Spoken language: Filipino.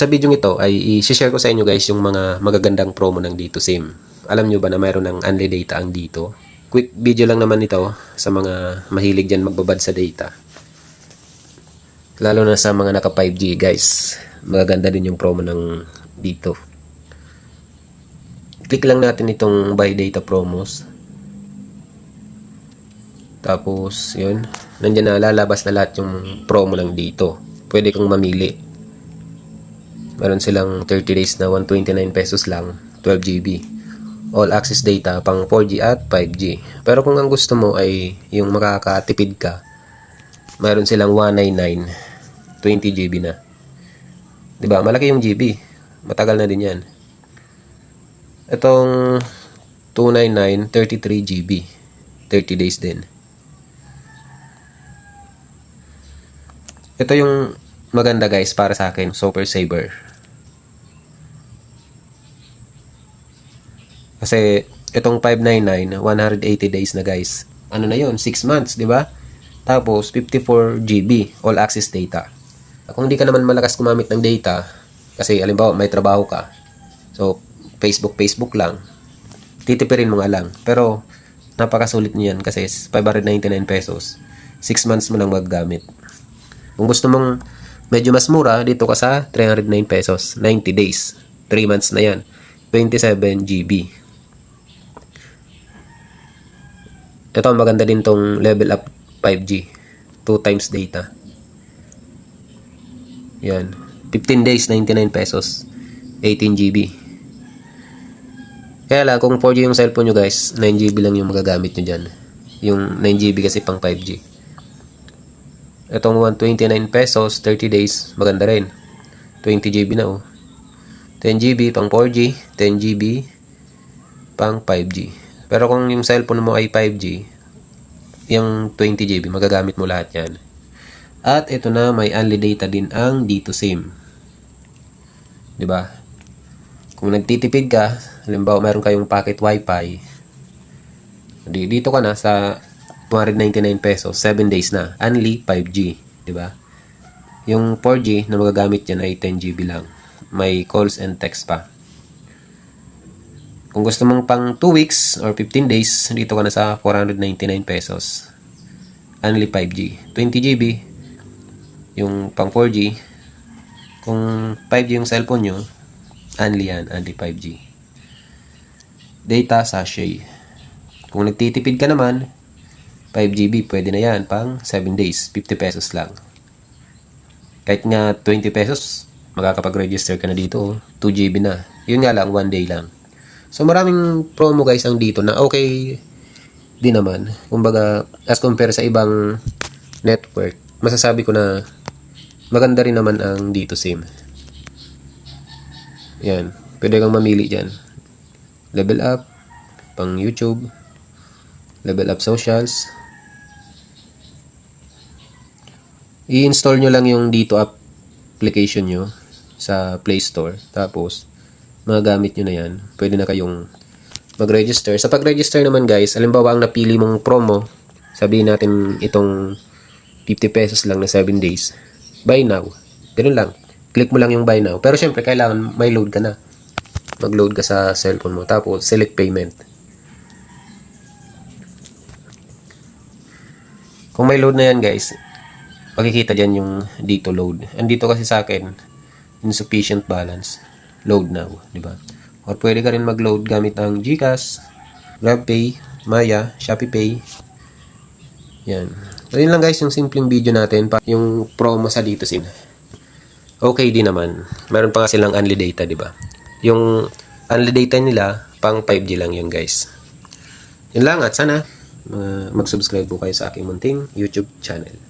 Sa video ito ay i-share ko sa inyo guys yung mga magagandang promo ng Dito SIM. Alam nyo ba na mayroon ng unli data ang Dito? Quick video lang naman ito sa mga mahilig dyan magbabad sa data. Lalo na sa mga naka 5G guys. Magaganda din yung promo ng Dito. Click lang natin itong buy data promos. Tapos, yun. Nandiyan na lalabas na lahat yung promo ng dito. Pwede kang mamili. Meron silang 30 days na 129 pesos lang, 12 GB. All access data pang 4G at 5G. Pero kung ang gusto mo ay yung makakatipid ka, meron silang 199, 20 GB na. 'Di ba? Malaki yung GB. Matagal na din 'yan. Itong 299, 33 GB. 30 days din. Ito yung maganda guys para sa akin, Super Saver. Kasi itong 599, 180 days na guys. Ano na yon 6 months, di ba? Tapos 54 GB all access data. Kung hindi ka naman malakas gumamit ng data, kasi alimbawa may trabaho ka, so Facebook, Facebook lang, titipirin mo nga lang. Pero napakasulit niyan kasi 599 pesos. 6 months mo lang magagamit. Kung gusto mong medyo mas mura, dito ka sa 309 pesos, 90 days. 3 months na yan. 27 GB. Ito, maganda din tong level up 5G. 2 times data. Yan. 15 days, 99 pesos. 18 GB. Kaya lang, kung 4G yung cellphone nyo guys, 9 GB lang yung magagamit nyo dyan. Yung 9 GB kasi pang 5G. Itong 129 pesos, 30 days, maganda rin. 20 GB na oh. 10 GB pang 4G, 10 GB pang 5G. Pero kung yung cellphone mo ay 5G, yung 20 GB, magagamit mo lahat yan. At ito na, may unli data din ang dito SIM. ba? Kung nagtitipid ka, halimbawa meron kayong packet wifi, di dito ka na sa 299 pesos, 7 days na, only 5G, 'di ba? Yung 4G na magagamit diyan ay 10 GB lang. May calls and text pa. Kung gusto mong pang 2 weeks or 15 days, dito ka na sa 499 pesos. Only 5G. 20 GB, yung pang 4G. Kung 5G yung cellphone nyo, only yan, only 5G. Data sachet. Kung nagtitipid ka naman, 5GB, pwede na yan, pang 7 days, 50 pesos lang. Kahit nga 20 pesos, makakapag-register ka na dito, 2GB na. Yun nga lang, 1 day lang. So maraming promo guys ang dito na okay din naman. Kumbaga, as compare sa ibang network, masasabi ko na maganda rin naman ang dito SIM. Yan. Pwede kang mamili dyan. Level up, pang YouTube, level up socials. I-install nyo lang yung dito application nyo sa Play Store. Tapos, magagamit nyo na yan. Pwede na kayong mag-register. Sa pag-register naman guys, alimbawa ang napili mong promo, sabihin natin itong 50 pesos lang na 7 days. Buy now. Ganun lang. Click mo lang yung buy now. Pero syempre, kailangan may load ka na. Mag-load ka sa cellphone mo. Tapos, select payment. Kung may load na yan guys, makikita dyan yung dito load. Andito kasi sa akin, insufficient balance. Load now, di ba? Or pwede ka rin mag-load gamit ang GCash, GrabPay, Maya, ShopeePay. Yan. So, yun lang guys, yung simpleng video natin. Pa, yung promo sa dito sim. Okay din naman. Meron pa nga silang unli data, di ba? Yung unli data nila, pang 5G lang yun guys. Yun lang at sana uh, mag-subscribe po kayo sa aking munting YouTube channel.